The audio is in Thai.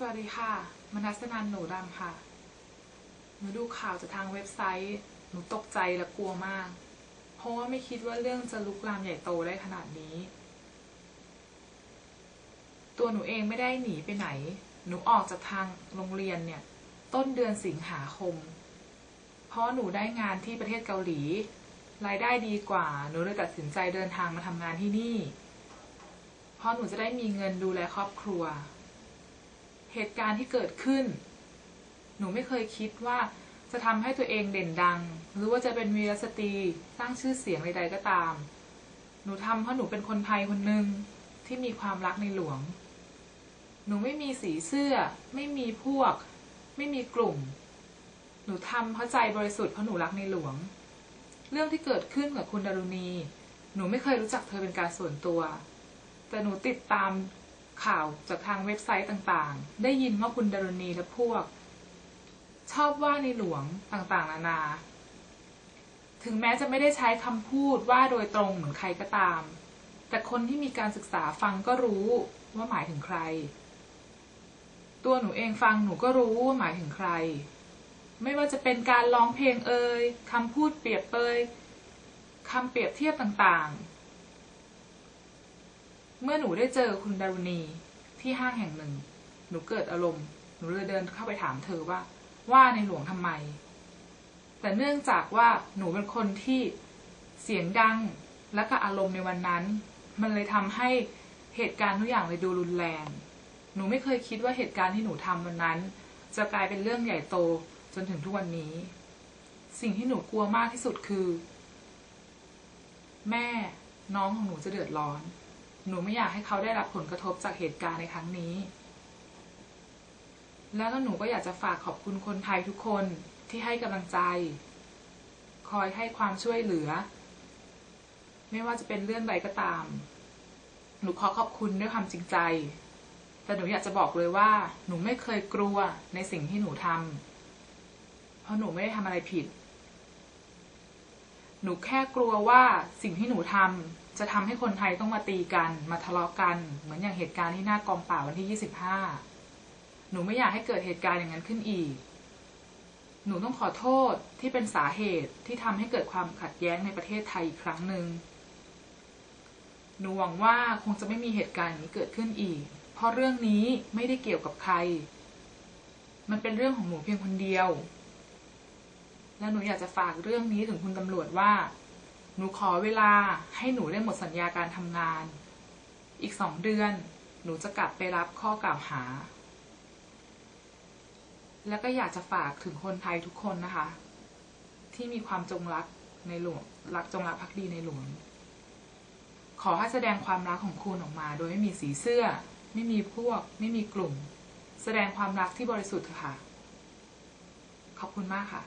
สวัสดีค่ะ มนัสนันหนูดำค่ะ หนูดูข่าวจากทางเว็บไซต์ หนูตกใจและกลัวมาก เพราะว่าไม่คิดว่าเรื่องจะลุกลามใหญ่โตได้ขนาดนี้ ตัวหนูเองไม่ได้หนีไปไหน หนูออกจากทางโรงเรียนเนี่ย ต้นเดือนสิงหาคม เพราะหนูได้งานที่ประเทศเกาหลี รายได้ดีกว่า หนูเลยตัดสินใจเดินทางมาทำงานที่นี่ เพราะหนูจะได้มีเงินดูแลครอบครัว เหตุการณ์ที่เกิดขึ้น หนูไม่เคยคิดว่าจะทำให้ตัวเองเด่นดัง หรือว่าจะเป็นวีรสตรีสร้างชื่อเสียงใดๆก็ตาม หนูทำเพราะหนูเป็นคนไทยคนหนึ่งที่มีความรักในหลวง หนูไม่มีสีเสื้อ ไม่มีพวก ไม่มีกลุ่ม หนูทำเพราะใจบริสุทธิ์เพราะหนูรักในหลวง เรื่องที่เกิดขึ้นกับคุณดารุณี หนูไม่เคยรู้จักเธอเป็นการส่วนตัว แต่หนูติดตาม ข่าวจากทางเว็บไซต์ต่างๆ ได้ยินว่าคุณดารณีและพวก ชอบว่าในหลวงต่างๆ นานา ถึงแม้จะไม่ได้ใช้คำพูดว่าโดยตรงเหมือนใครก็ตาม แต่คนที่มีการศึกษาฟังก็รู้ว่าหมายถึงใคร ตัวหนูเองฟังหนูก็รู้ว่าหมายถึงใคร ไม่ว่าจะเป็นการร้องเพลงเอ่ยคำพูดเปรียบเปยคำเปรียบเทียบต่างๆ เมื่อหนูได้เจอคุณดารุณีที่ห้างแห่งหนึ่ง หนูเกิดอารมณ์ หนูเลยเดินเข้าไปถามเธอว่า ว่าในหลวงทำไม แต่เนื่องจากว่าหนูเป็นคนที่เสียงดังและก็อารมณ์ในวันนั้น มันเลยทำให้เหตุการณ์ทุกอย่างเลยดูรุนแรง หนูไม่เคยคิดว่าเหตุการณ์ที่หนูทำวันนั้น จะกลายเป็นเรื่องใหญ่โตจนถึงทุกวันนี้ สิ่งที่หนูกลัวมากที่สุดคือ แม่น้องของหนูจะเดือดร้อน หนูไม่อยากให้เขาได้รับผลกระทบจากเหตุการณ์ในครั้งนี้ แล้วก็หนูก็อยากจะฝากขอบคุณคนไทยทุกคนที่ให้กำลังใจ คอยให้ความช่วยเหลือ ไม่ว่าจะเป็นเรื่องใดก็ตาม หนูขอขอบคุณด้วยความจริงใจ แต่หนูอยากจะบอกเลยว่า หนูไม่เคยกลัวในสิ่งที่หนูทำเพราะหนูไม่ได้ทำอะไรผิด หนูแค่กลัวว่าสิ่งที่หนูทำจะทำให้คนไทยต้องมาตีกัน มาทะเลาะกัน เหมือนอย่างเหตุการณ์ที่หน้ากองป่าวันที่ 25 หนูไม่อยากให้เกิดเหตุการณ์อย่างนั้นขึ้นอีก หนูต้องขอโทษที่เป็นสาเหตุที่ทำให้เกิดความขัดแย้งในประเทศไทยอีกครั้งหนึ่งหนูหวังว่าคงจะไม่มีเหตุการณ์อย่างนี้เกิดขึ้นอีก เพราะเรื่องนี้ไม่ได้เกี่ยวกับใคร มันเป็นเรื่องของหนูเพียงคนเดียว และหนูอยากจะฝากเรื่องนี้ถึงคุณตำรวจว่า หนูขอเวลาให้หนูได้หมดสัญญาการทำงาน อีกสองเดือน หนูจะกลับไปรับข้อกล่าวหา แล้วก็อยากจะฝากถึงคนไทยทุกคนนะคะ ที่มีความจงรักในหลวงรักจงรักภักดีในหลวง ขอให้แสดงความรักของคุณออกมา โดยไม่มีสีเสื้อ ไม่มีพวก ไม่มีกลุ่ม แสดงความรักที่บริสุทธิ์ค่ะ ขอบคุณมากค่ะ